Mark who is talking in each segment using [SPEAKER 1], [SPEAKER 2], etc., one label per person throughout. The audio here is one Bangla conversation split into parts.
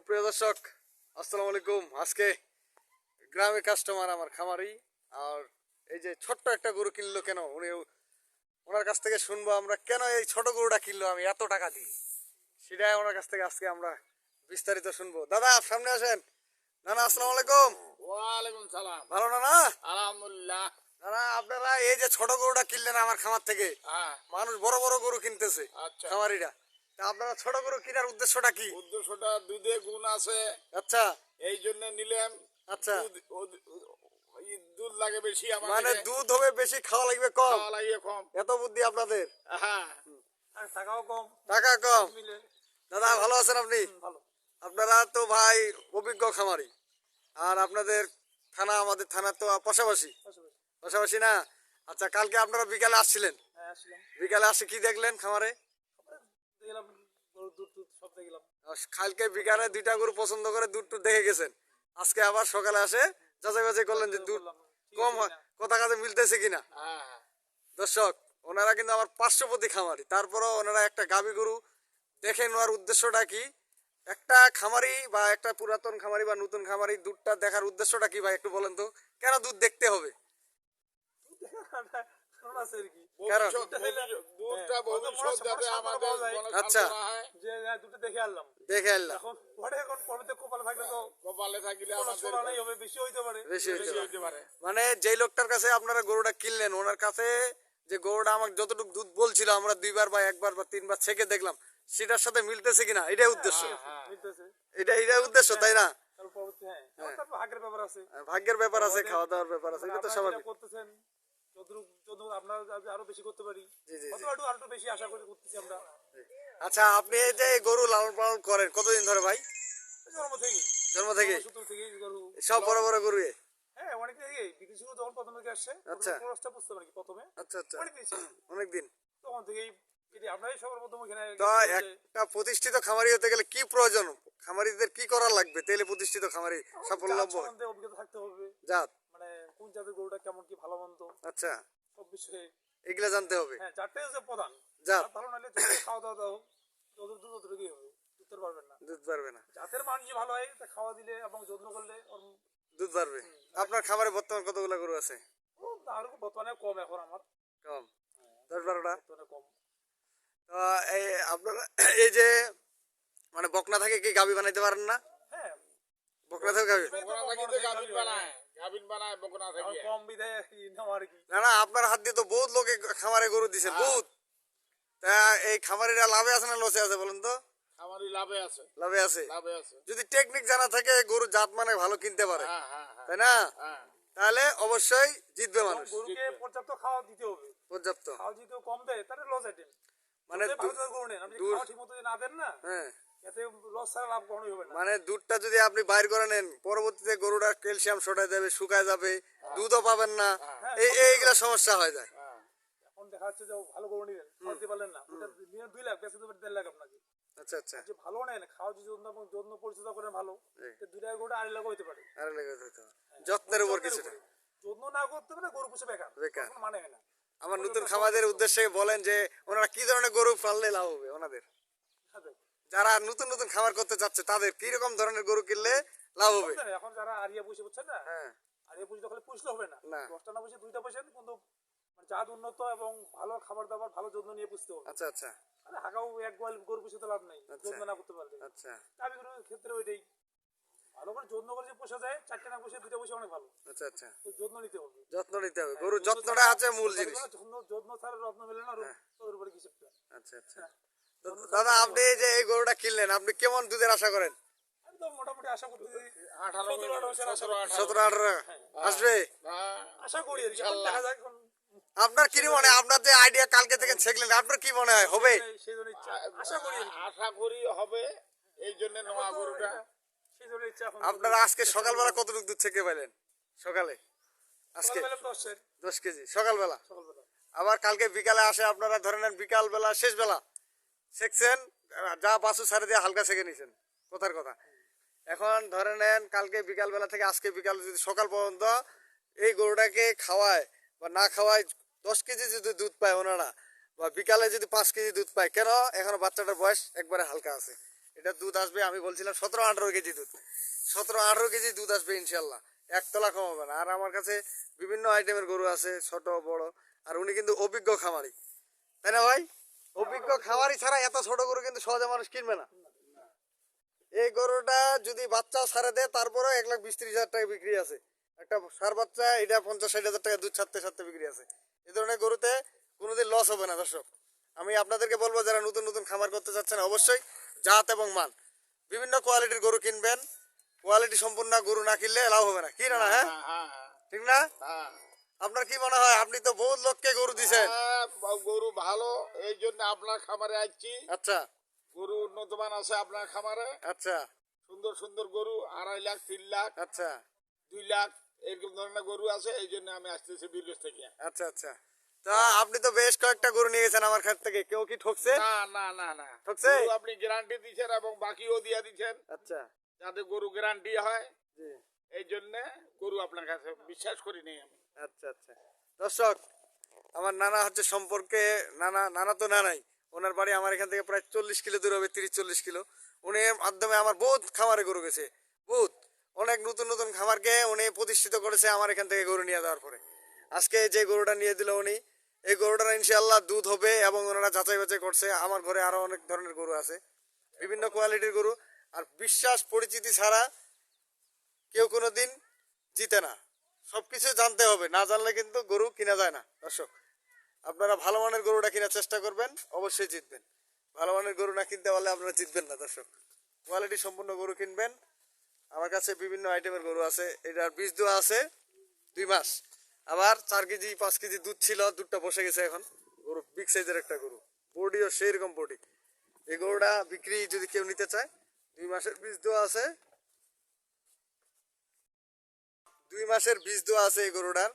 [SPEAKER 1] সুপ্রিয় দর্শক আসসালামু আলাইকুম। আজকে গ্রামে কাস্টমার আমার খামারি আর এই যে ছোট্ট একটা গরু কিনলো কেন? উনি ওনার কাছ থেকে শুনব আমরা কেন এই ছোট গরুটা কিনলো আমি এত টাকা দিই সেটাই ওনার কাছ থেকে আজকে আমরা বিস্তারিত শুনব। দাদা সামনে আসেন। নানা আসসালামু আলাইকুম।
[SPEAKER 2] ওয়ালাইকুম সালাম।
[SPEAKER 1] ভালো না না
[SPEAKER 2] আলহামদুলিল্লাহ।
[SPEAKER 1] নানা আপনারা এই যে ছোট গরুটা কিনলেন আমার খামার থেকে
[SPEAKER 2] হ্যাঁ।
[SPEAKER 1] মানুষ বড় বড় গরু কিনতেছে
[SPEAKER 2] আচ্ছা।
[SPEAKER 1] খামারিরা। আপনারা ছোট গরু কেনার উদ্দেশ্যটা কি?
[SPEAKER 2] উদ্দেশ্যটা দুধে গুণ আছে।
[SPEAKER 1] আচ্ছা।
[SPEAKER 2] এই জন্য নিলাম
[SPEAKER 1] আচ্ছা।
[SPEAKER 2] দুধ লাগে বেশি আমার
[SPEAKER 1] মানে দুধ হবে বেশি খাওয়া লাগবে কম?
[SPEAKER 2] খাওয়া লাগে কম।
[SPEAKER 1] এত বুদ্ধি আপনাদের?
[SPEAKER 2] হ্যাঁ।
[SPEAKER 3] টাকাও কম।
[SPEAKER 1] টাকা কম? দাদা ভালো আছেন আপনি?
[SPEAKER 3] ভালো।
[SPEAKER 1] আপনারা তো ভাই অভিজ্ঞ খামারি। আর আপনাদের থানা আমাদের থানা তো পাশাপাশি।
[SPEAKER 3] পাশাপাশি।
[SPEAKER 1] না? আচ্ছা কালকে আপনারা বিকালে আসছিলেন?
[SPEAKER 3] হ্যাঁ আসলাম।
[SPEAKER 1] বিকালে আসে কি দেখলেন খামারে?
[SPEAKER 3] দেখলাম গরুর দুধ টুধ সব দেখলাম
[SPEAKER 1] কালকে বিকালে দুইটা গরু পছন্দ করে দুধ টুধ দেখে গেছেন। আজকে আবার সকালে আসে যাচাই বাছাই করলেন যে দুধ কম কথা কাজে মিলতেছে কিনা?
[SPEAKER 2] হ্যাঁ হ্যাঁ।
[SPEAKER 1] দর্শক ওনারা কিন্তু আমার পার্শ্ববর্তী খামারি তারপরও ওনারা একটা গাভী গরু দেখে নেওয়ার উদ্দেশ্যটা কি? একটা খামারি বা একটা পুরাতন খামারি বা নতুন খামারি দুধটা দেখার উদ্দেশ্যটা কি ভাই একটু বলেন তো? কেন দুধ দেখতে হবে?
[SPEAKER 3] কারণ হ্যাঁ,
[SPEAKER 1] আচ্ছা।
[SPEAKER 2] হয়,
[SPEAKER 3] যে হ্যাঁ, দেখে আনলাম।
[SPEAKER 1] দেখে মানে যেই লোকটার কাছে আপনারা গরুটা কিনলেন ওনার কাছে যে গরুটা আমাকে যতটুকু দুধ বলছিল আমরা দুইবার বা একবার বা তিনবার ছেকে দেখলাম সেটার সাথে মিলতেছে কিনা? এটাই উদ্দেশ্য।
[SPEAKER 2] হ্যাঁ।
[SPEAKER 1] এটা এটাই উদ্দেশ্য তাই না?
[SPEAKER 3] হ্যাঁ।
[SPEAKER 1] ভাগ্যের ব্যাপার আছে। খাওয়া দাওয়ার ব্যাপার আছে এটা তো স্বাভাবিক।
[SPEAKER 3] আরও বেশি করতে পারি। আরও বেশি আশা করি করতেছি আমরা।
[SPEAKER 1] আচ্ছা আপনি এই যে গরু লালন পালন করেন কতদিন ধরে ভাই?
[SPEAKER 3] জন্ম থেকেই।
[SPEAKER 1] জন্ম থেকে সব বড় বড় গরু
[SPEAKER 3] হ্যাঁ অনেক থেকেই বিক্রি যখন প্রথম আসছে
[SPEAKER 1] আচ্ছা।
[SPEAKER 3] বুঝতে পারি প্রথমে।
[SPEAKER 1] আচ্ছা আচ্ছা। অনেকদিন
[SPEAKER 3] তখন থেকেই
[SPEAKER 1] একটা প্রতিষ্ঠিত খামারি হতে গেলে কি প্রয়োজন? খামারিদের কি করা লাগবে? তেলে প্রতিষ্ঠিত খামারি সাফল্য
[SPEAKER 3] অভিজ্ঞতা থাকতে হবে।
[SPEAKER 1] জাত।
[SPEAKER 3] কোন জাতের গরুটা কেমন কি ভালো মন্দ?
[SPEAKER 1] আচ্ছা।
[SPEAKER 3] সব বিষয়ে
[SPEAKER 1] এগুলা জানতে হবে।
[SPEAKER 3] হ্যাঁ চারটাই হচ্ছে প্রধান
[SPEAKER 1] জাত
[SPEAKER 3] ভালো নাহলে খাওয়া দাওয়া দাও যত দুধ হবে উত্তর পারবেন না।
[SPEAKER 1] দুধ পারবে না।
[SPEAKER 3] জাতের মান যে ভালো হয় তা খাওয়া দিলে এবং যত্ন করলে ওর
[SPEAKER 1] দুধ পারবে। আপনার খামারে বর্তমান কতগুলো গরু আছে?
[SPEAKER 3] ও তার বর্তমানে কম এখন আমার।
[SPEAKER 1] কম। দশ বারোটা?
[SPEAKER 3] কম।
[SPEAKER 1] তো এই আপনারা এই যে মানে বকনা থেকে কি গাবি বানাইতে পারেন না?
[SPEAKER 3] হ্যাঁ।
[SPEAKER 1] বকনা থেকে গাবি
[SPEAKER 2] বকনা থাকিতে গাভিন বানায়।
[SPEAKER 1] না না আপনার হাত দিয়ে তো বহুত লোকে খামারে গরু দিছে বহুত। তা এই খামারিরা লাভে আছে না লসে আছে বলেন তো?
[SPEAKER 2] লাভে আছে।
[SPEAKER 1] লাভে আছে?
[SPEAKER 2] লাভে আছে।
[SPEAKER 1] যদি টেকনিক জানা থাকে গরু জাত মানে ভালো কিনতে পারে।
[SPEAKER 2] হ্যাঁ হ্যাঁ হ্যাঁ।
[SPEAKER 1] তাই না?
[SPEAKER 2] হ্যাঁ।
[SPEAKER 1] তাহলে অবশ্যই জিতবে মানুষ।
[SPEAKER 3] গরুকে পর্যাপ্ত খাওয়া দিতে হবে।
[SPEAKER 1] পর্যাপ্ত।
[SPEAKER 3] খাওয়া যদি কম দেয় তাহলে লস আইটেম
[SPEAKER 1] মানে
[SPEAKER 3] ভালো গরু নেন আপনি খাওয়া ঠিক না দেন না
[SPEAKER 1] হ্যাঁ।
[SPEAKER 3] এতে লস ছাড়া লাভ কখনোই হবে না।
[SPEAKER 1] মানে দুধটা যদি আপনি বাইর করে নেন পরবর্তীতে গরুটা ক্যালসিয়াম সটায় যাবে শুকায় যাবে দুধও পাবেন না। এই এইগুলা সমস্যা হয়ে যায়।
[SPEAKER 2] হ্যাঁ।
[SPEAKER 3] এখন দেখা যাচ্ছে যে ভালো গরু নিলেন খাওয়াতে পারলেন না। ওটা নিয়ে দুই লাখ দেড় আপনাকে।
[SPEAKER 1] আচ্ছা আচ্ছা।
[SPEAKER 3] যে ভালো নেন খাওয়া যদি যত্ন এবং যত্ন পরিচর্যা করেন ভালো
[SPEAKER 1] জি।
[SPEAKER 3] দুই লাখ গরুটা আড়াই লাখ হইতে পারে।
[SPEAKER 1] যত্নের উপর কিছুটা।
[SPEAKER 3] যত্ন না করতে পারে গরু পুষে বেকার।
[SPEAKER 1] বেকার।
[SPEAKER 3] মানে না।
[SPEAKER 1] আমার নতুন খামাদের উদ্দেশ্যে বলেন যে ওনারা কি ধরনের গরু পাললে লাভ হবে ওনাদের? যারা নতুন নতুন খামার করতে চাচ্ছে তাদের কি রকম ধরনের গরু কিনলে লাভ হবে?
[SPEAKER 3] এখন যারা আরিয়া পুষে বুঝছেন না?
[SPEAKER 1] হ্যাঁ।
[SPEAKER 3] আরিয়া পুষে তখন পুষলে হবে না। দশটা না পুষে দুইটা পুষেন কিন্তু মানে জাত উন্নত এবং ভালো খাবার দাবার ভালো যত্ন নিয়ে পুষতে হবে।
[SPEAKER 1] আচ্ছা আচ্ছা।
[SPEAKER 3] আরে হাগাও এক গোয়াল গরু পুষে তো লাভ নেই।
[SPEAKER 1] আচ্ছা।
[SPEAKER 3] যত্ন না করতে পারলে।
[SPEAKER 1] আচ্ছা।
[SPEAKER 3] গাভী গরুর ক্ষেত্রে ওইটাই। ভালো করে যত্ন করে যে পোষা যায় চারটে না পুষে দুইটা পুষে অনেক ভালো।
[SPEAKER 1] আচ্ছা আচ্ছা।
[SPEAKER 3] যত্ন নিতে হবে।
[SPEAKER 1] যত্ন নিতে হবে। গরুর যত্নটা হচ্ছে মূল জিনিস।
[SPEAKER 3] যত্ন যত্ন ছাড়া রত্ন মেলে না
[SPEAKER 1] হ্যাঁ।
[SPEAKER 3] তোর উপরে কিছু একটা।
[SPEAKER 1] আচ্ছা আচ্ছা। তো দাদা আপনি যে এই গরুটা কিনলেন আপনি কেমন দুধের আশা করেন?
[SPEAKER 3] মোটামুটি আশা সতেরো আঠারো
[SPEAKER 2] আঠারো
[SPEAKER 1] আসবে?
[SPEAKER 2] হ্যাঁ
[SPEAKER 3] আশা করি। দেখা যাক
[SPEAKER 1] আপনার কি মনে হয়? আপনার যে আইডিয়া কালকে থেকে শিখলেন আপনার কি মনে হয়? হবে?
[SPEAKER 3] আশা করি।
[SPEAKER 2] আশা করি হবে এই জন্য নোয়া গরুটা।
[SPEAKER 1] আপনারা আজকে সকালবেলা কতটুকু দুধ থেকে পাইলেন সকালে? আজকে? দশ কেজি। সকালবেলা?
[SPEAKER 3] সকালবেলা।
[SPEAKER 1] আবার কালকে বিকালে আসে আপনারা ধরে নেন বিকাল বেলা শেষ বেলা শেখছেন, যা বাসু সারে দিয়ে হালকা শেখে নিছেন, কথার কথা। এখন ধরে নেন, কালকে বিকালবেলা থেকে আজকে বিকাল যদি সকাল পর্যন্ত এই গরুটাকে খাওয়ায় বা না খাওয়ায়, দশ কেজি যদি দুধ পায় ওনারা, বা বিকালে যদি পাঁচ কেজি দুধ পায়, কেন এখনও বাচ্চাটার বয়স একবারে হালকা আছে? এটা দুধ আসবে, আমি বলছিলাম সতেরো আঠেরো কেজি দুধ। সতেরো আঠেরো কেজি দুধ আসবে ইনশাল্লাহ একতলা কম হবে না। আর আমার কাছে বিভিন্ন আইটেমের গরু আছে, ছোট, বড়, আর উনি কিন্তু অভিজ্ঞ খামারি। তাই না ভাই? অভিজ্ঞ খামারি ছাড়া এত ছোট গরু কিন্তু সহজে মানুষ কিনবে না। এই গরুটা যদি বাচ্চা ছাড়ে দেয় তারপরে এক লাখ বিশ ত্রিশ হাজার টাকা বিক্রি আছে। একটা সার বাচ্চা এটা পঞ্চাশ ষাট হাজার টাকা দুধ ছাড়তে ছাড়তে বিক্রি আছে। এই ধরনের গরুতে কোনোদিন লস হবে না দর্শক। আমি আপনাদেরকে বলব যারা নতুন নতুন খামার করতে চাচ্ছেন অবশ্যই জাত এবং মান। বিভিন্ন কোয়ালিটির গরু কিনবেন। কোয়ালিটি সম্পূর্ণ গরু না কিনলে লাভ হবে না। কি না হ্যাঁ
[SPEAKER 2] হ্যাঁ? হ্যাঁ হ্যাঁ,
[SPEAKER 1] ঠিক না?
[SPEAKER 2] হ্যাঁ।
[SPEAKER 1] আপনার কি মনে হয়? আপনি তো বহুত লোককে গরু দিছেন।
[SPEAKER 2] হ্যাঁ, গরু ভালো এই জন্য আপনার খামারে আসছি
[SPEAKER 1] আচ্ছা।
[SPEAKER 2] গরু উন্নতমান আছে আপনার খামারে।
[SPEAKER 1] আচ্ছা।
[SPEAKER 2] সুন্দর সুন্দর গরু আড়াই লাখ তিন লাখ
[SPEAKER 1] আচ্ছা।
[SPEAKER 2] দুই লাখ এরকম ধরনের গরু আছে এই জন্য আমি আসতেছি বিরগজ থেকে।
[SPEAKER 1] আচ্ছা আচ্ছা। তা আপনি তো বেশ কয়েকটা গরু নিয়ে গেছেন আমার কাছ থেকে। কেউ কি ঠকছে?
[SPEAKER 2] না না না না।
[SPEAKER 1] ঠকছে?
[SPEAKER 2] আপনি গ্যারান্টি দিচ্ছেন এবং বাকিও দিয়ে দিচ্ছেন
[SPEAKER 1] আচ্ছা।
[SPEAKER 2] যাতে গরু গ্যারান্টি হয়। এই জন্য গরু আপনার কাছে বিশ্বাস করি নেই আমি।
[SPEAKER 1] আচ্ছা আচ্ছা। দর্শক, আমার নানা হচ্ছে সম্পর্কে, নানা নানা তো নানাই। ওনার বাড়ি আমার এখান থেকে প্রায় চল্লিশ কিলো দূর হবে, তিরিশ, চল্লিশ কিলো। উনি মাধ্যমে আমার বহুত খামারে গরু গেছে বহুত। অনেক নতুন নতুন খামারকে উনি প্রতিষ্ঠিত করেছে আমার এখান থেকে গরু নিয়ে দেওয়ার পরে। আজকে যে গরুটা নিয়ে দিল উনি, এই গরুটার ইনশাল্লাহ দুধ হবে এবং ওনারা যাচাই বাছাই করছে। আমার ঘরে আরও অনেক ধরনের গরু আছে, বিভিন্ন কোয়ালিটির গরু। আর বিশ্বাস, পরিচিতি ছাড়া কেউ কোনো দিন জিতে না। সবকিছু জানতে হবে। না জানলে কিন্তু গরু কিনা যায় না। দর্শক, আপনারা ভালো মানের গরুটা কেনার চেষ্টা করবেন, অবশ্যই জিতবেন। ভালো মানের গরু না কিনতে পারলে আপনারা জিতবেন না, দর্শক। কোয়ালিটি সম্পূর্ণ গরু কিনবেন। আমার কাছে বিভিন্ন আইটেমের গরু আছে। এটার বীজ দেওয়া আছে দুই মাস। আবার চার কেজি, পাঁচ কেজি দুধ ছিল, দুধটা বসে গেছে এখন। গরু বিগ সাইজের একটা গরু। বডিও সেই রকম বডি। এই গরুটা বিক্রি যদি কেউ নিতে চায়, দুই মাসের বীজ দেওয়া আছে। দুই মাসের বীজ দেওয়া আছে এই গরুটার।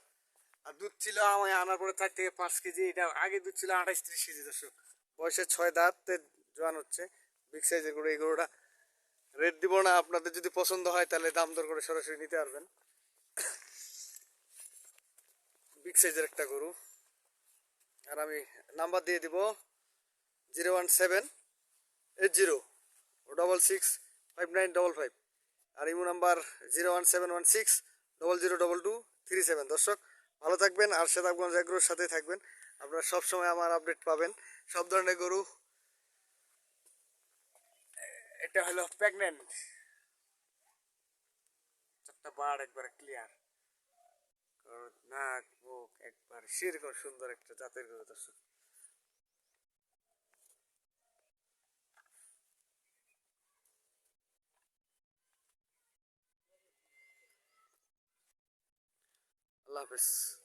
[SPEAKER 1] আর দুধ ছিল আমায় আনার পরে চার থেকে পাঁচ কেজি, এটা আগে দুধ ছিল আঠাশ ত্রিশ কেজি দর্শক। বয়সে ছয় দাঁতে জোয়ান হচ্ছে বিগ সাইজের গরু এই গরুটা। রেট দিব না, আপনাদের যদি পছন্দ হয় তাহলে দাম দর করে সরাসরি নিতে পারবেন। বিগ সাইজের একটা গরু। আর আমি নাম্বার দিয়ে দিব zero one seven eight zero double six five nine double five. আর imo number zero one seven one six double zero double two three seven দর্শক, ভালো থাকবেন আর সেতাবগঞ্জ এগ্রোর সাথে থাকবেন। আপনারা সবসময় আমার আপডেট পাবেন। সব ধরনের গরু, এটা হলো প্রেগনেন্ট চারটা বার একবার ক্লিয়ার নাক, মুখ, একবার সেরকম সুন্দর একটা জাতের গরু, দর্শক। lovers.